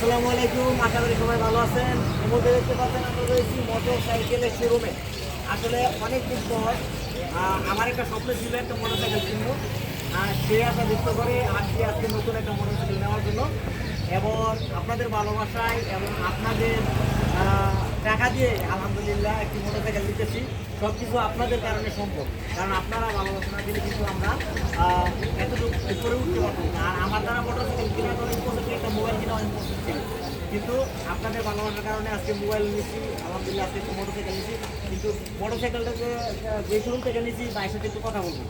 আসসালামু আলাইকুম, আশা করি সবাই ভালো আছেন। এর দেখতে পাচ্ছেন আমরা রয়েছি মোটর সাইকেলের শোরুমে। আসলে অনেক দিন পর আমার একটা স্বপ্ন ছিল একটা মোটর সাইকেল কিনবো। আর সেই আশা ব্যক্ত করে আজকে আজকে নতুন একটা মোটর সাইকেল নেওয়ার জন্য। এবং আপনাদের ভালোবাসায় এবং আপনাদের টাকা দিয়ে আলহামদুলিল্লাহ একটি মোটর সাইকেল দিতেছি। সব কিছু আপনাদের কারণে সম্ভব। কারণ আপনারা ভালোবাসা দিলে কিন্তু আমরা এতটুকু উপরে উঠতে পারব না। আর আমার দ্বারা মোটর সাইকেল কেনার অনেক পছন্দ একটা মোবাইল কেনা পছন্দ ছিল। কিন্তু আপনাদের ভালোবাসার কারণে আজকে মোবাইল নিয়েছি আলহামদুলিল্লাহ আজকে একটু মোটর সাইকেল নিয়েছি। কিন্তু মোটর সাইকেলটাকে আহ, যে শোরুম থেকে নিয়েছি সাথে একটু কথা বলব।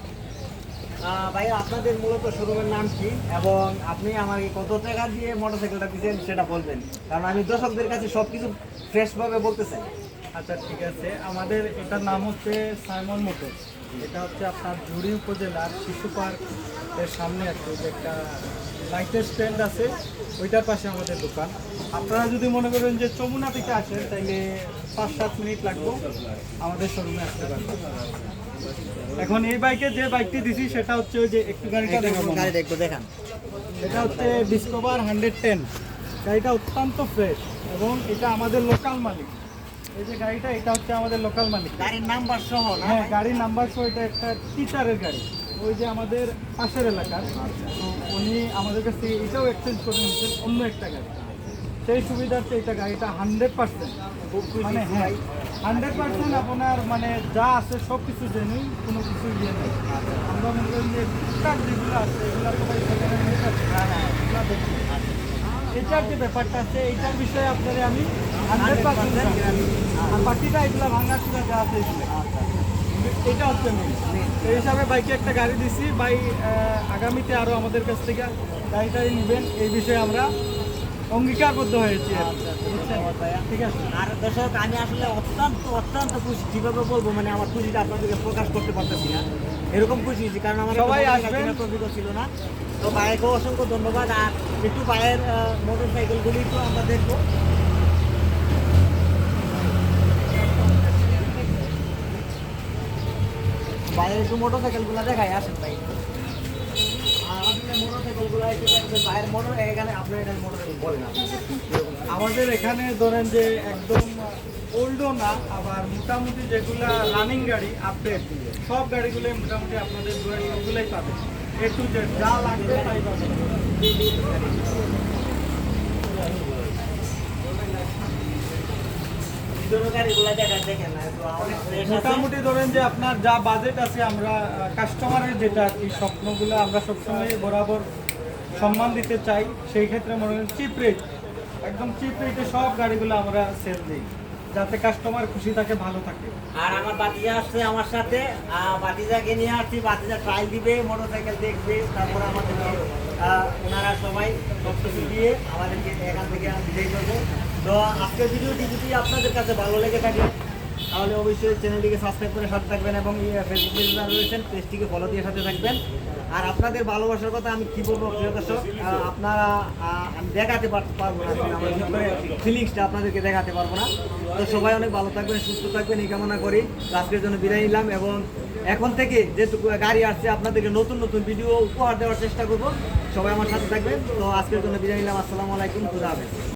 ভাইয়া, আপনাদের মূলত শোরুমের নাম কি? এবং আপনি আমাকে কত টাকা দিয়ে মোটরসাইকেলটা দিয়েছেন সেটা বলবেন। কারণ আমি দর্শকদের কাছে সব কিছু ফ্রেশভাবে বলতে চাই। আচ্ছা ঠিক আছে। আমাদের এটার নাম হচ্ছে সাইমন মোটর এটা হচ্ছে আপনার জুড়ি উপজেলার শিশু পার্কের সামনে আছে যে একটা লাইটের স্ট্যান্ড আছে, ওইটার পাশে আমাদের দোকান। আপনারা যদি মনে করেন যে চমুনা থেকে আসেন, তাইলে পাঁচ সাত মিনিট লাগবে আমাদের শোরুমে আসতে পারবেন এখন এই বাইকে যে বাইকটি দিছি সেটা হচ্ছে ওই যে একটু গাড়িটা দেখাবো আমরা। গাড়িটা দেখান। এটা হচ্ছে ডিসকভার হান্ড্রেড টেন গাড়িটা অত্যন্ত ফ্রেশ এবং এটা আমাদের লোকাল মালিক। এই যে গাড়িটা এটা হচ্ছে আমাদের লোকাল মালিক। গাড়ির নাম্বার সহ না? হ্যাঁ গাড়ির নাম্বার সহ এটা একটা টিচারের গাড়ি। ওই যে আমাদের পাশের এলাকার। তো উনি আমাদের কাছে এটাও এক্সচেঞ্জ করে নিচ্ছেন অন্য একটা গাড়ি। সেই সুবিধার্থে এটা গাড়িটা হান্ড্রেড পার্সেন্ট মানে হ্যাঁ হান্ড্রেড পার্সেন্ট আপনার মানে যা আছে সব কিছু জেনুই কোনো কিছু ইয়ে নেই। আমরা মনে করি যে টুকটাক যেগুলো আছে এগুলো তো ভাই সেখানে। এটার যে ব্যাপারটা আছে এইটার বিষয়ে আপনাদের আমি হান্ড্রেড পার্সেন্ট। আর বাকিটা এগুলো ভাঙা চুরা যা আছে এটা হচ্ছে মেন এই হিসাবে বাইকে একটা গাড়ি দিছি বাই আগামীতে আরও আমাদের কাছ থেকে গাড়ি টাড়ি নেবেন। এই বিষয়ে আমরা অঙ্গীকারবদ্ধ হয়েছি। আচ্ছা, আচ্ছা, বুঝছেন? ঠিক আছে। আর দর্শক আমি আসলে অত্যন্ত অত্যন্ত খুশি। কীভাবে বলব? মানে আমার খুশিটা আপনাদেরকে প্রকাশ করতে পারতেছি না। এরকম খুশি হয়েছি কারণ আমার সবাই অভিজ্ঞতা ছিল না। তো ভাইকেও অসংখ্য ধন্যবাদ। আর একটু ভাইয়ের মোটর সাইকেলগুলি একটু আমরা দেখব। ভাইয়ের একটু মোটর সাইকেলগুলো দেখাই আসেন ভাই। আমাদের এখানে ধরেন যে একদম ওল্ডও না, আবার মোটামুটি যেগুলা রানিং গাড়ি আপডেট সব গাড়িগুলোই মোটামুটি আপনাদের ওগুলোই পাবেন। একটু যে যা লাগবে তাই পাবেন ভিতরের গাড়িগুলো দেখেন দেখেন না একটু অনেক ফ্রেশ আছে মোটামুটি ধরেন যে আপনার যা বাজেট আছে আমরা কাস্টমারের যেটা আর কি স্বপ্নগুলো আমরা সবসময় বরাবর সম্মান দিতে চাই সেই ক্ষেত্রে মনে করেন চিপ রেট একদম চিপ রেটে সব গাড়িগুলো আমরা সেল দিই যাতে কাস্টমার খুশি থাকে ভালো থাকে। আর আমার বাতিজা আসছে আমার সাথে বাতিজাকে নিয়ে আসছি বাতিজা ট্রায়াল দিবে মোটরসাইকেল দেখবে তারপর আমাদেরকে আহ, ওনারা সবাই সব কিছু দিয়ে আমাদেরকে এখান থেকে বিদায় করব। তো আজকের ভিডিওটি যদি আপনাদের কাছে ভালো লেগে থাকে তাহলে অবশ্যই চ্যানেলটিকে সাবস্ক্রাইব করে সাথে থাকবেন এবং ফেসবুক পেজে যারা রয়েছেন পেজটিকে ফলো দিয়ে সাথে থাকবেন। আর আপনাদের ভালোবাসার কথা আমি কি বলব, প্রিয় দর্শক? আপনারা আমি দেখাতে পারব না ফিলিংসটা আপনাদেরকে দেখাতে পারব না। তো সবাই অনেক ভালো থাকবেন, সুস্থ থাকবেন, এই কামনা করি। আজকের জন্য বিদায় নিলাম এবং এখন থেকে যেটুকু গাড়ি আসছে, আপনাদেরকে নতুন নতুন ভিডিও উপহার দেওয়ার চেষ্টা করব। সবাই আমার সাথে থাকবেন। তো আজকের জন্য বিদায় নিলাম, আসসালামু আলাইকুম, খুদা হাফেজ।